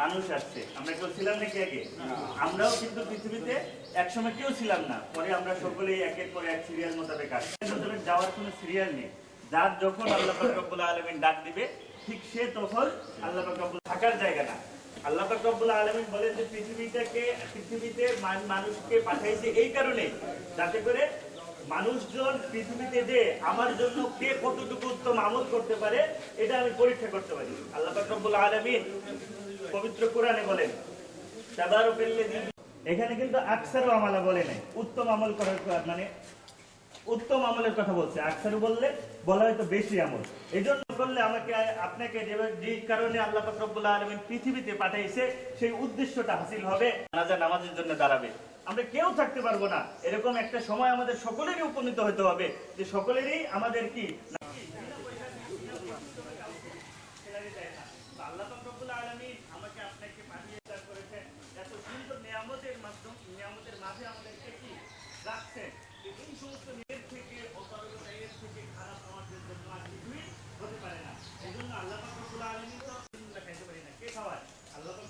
মানুষ আসছে। আমরা কেউ ছিলাম নাকি আগে আমরাও কিন্তু পৃথিবীতে একসময় কেউ ছিলাম না। পরে আমরা সকলেই একের পর এক সিরিয়াল মোতাবেক আসছি। যাওয়ার কোনো সিরিয়াল নেই। যার যখন আল্লাহ ডাক দিবে, ঠিক সে তখন আল্লাহ থাকার জায়গা না। বলেন এখানে কিন্তু আকসারু আমালা বলে নাই, উত্তম আমল করার মানে উত্তম আমলের কথা বলছে। আকসারু বললে বলা হয়তো বেশি আমল। এই জন্য করলে আমাকে, আপনাকে যে- কারণে আল্লাহ আলামিন পৃথিবীতে পাঠাইছে, সেই উদ্দেশ্যটা হাসিল হবে। নামাজ নামাজের জন্য দাঁড়াবে। আমরা কেউ থাকতে পারব না। এরকম একটা সময় আমাদের সকলেরই উপনীত হতে হবে, যে সকলেরই আমাদের কি? এত সুন্দর মাধ্যম নিয়ামতের মাঝে আমাদেরকে কি রাখছেন? এই সমস্ত নিয়ম থেকে অপারগতা এর থেকে খারাপ আমাদের জন্য আর কিছুই হতে পারে না এই জন্য আল্লাহ পাক রব্বুল আলামিন তো আমরা খাইতে পারি না কে খাওয়ায় আল্লাহ পাক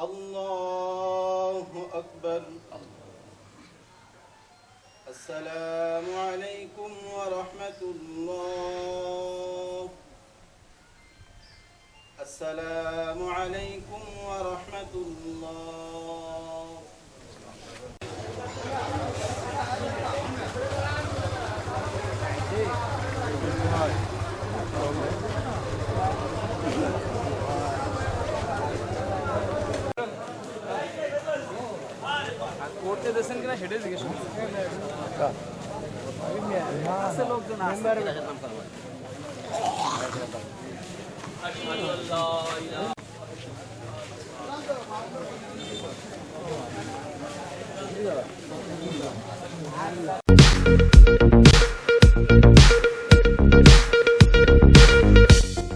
الله أكبر. السلام عليكم ورحمة الله. السلام عليكم ورحمة الله. করতে দিয়েছেন কিনা সেটাই জিজ্ঞেস। আছে লোকজন আছে।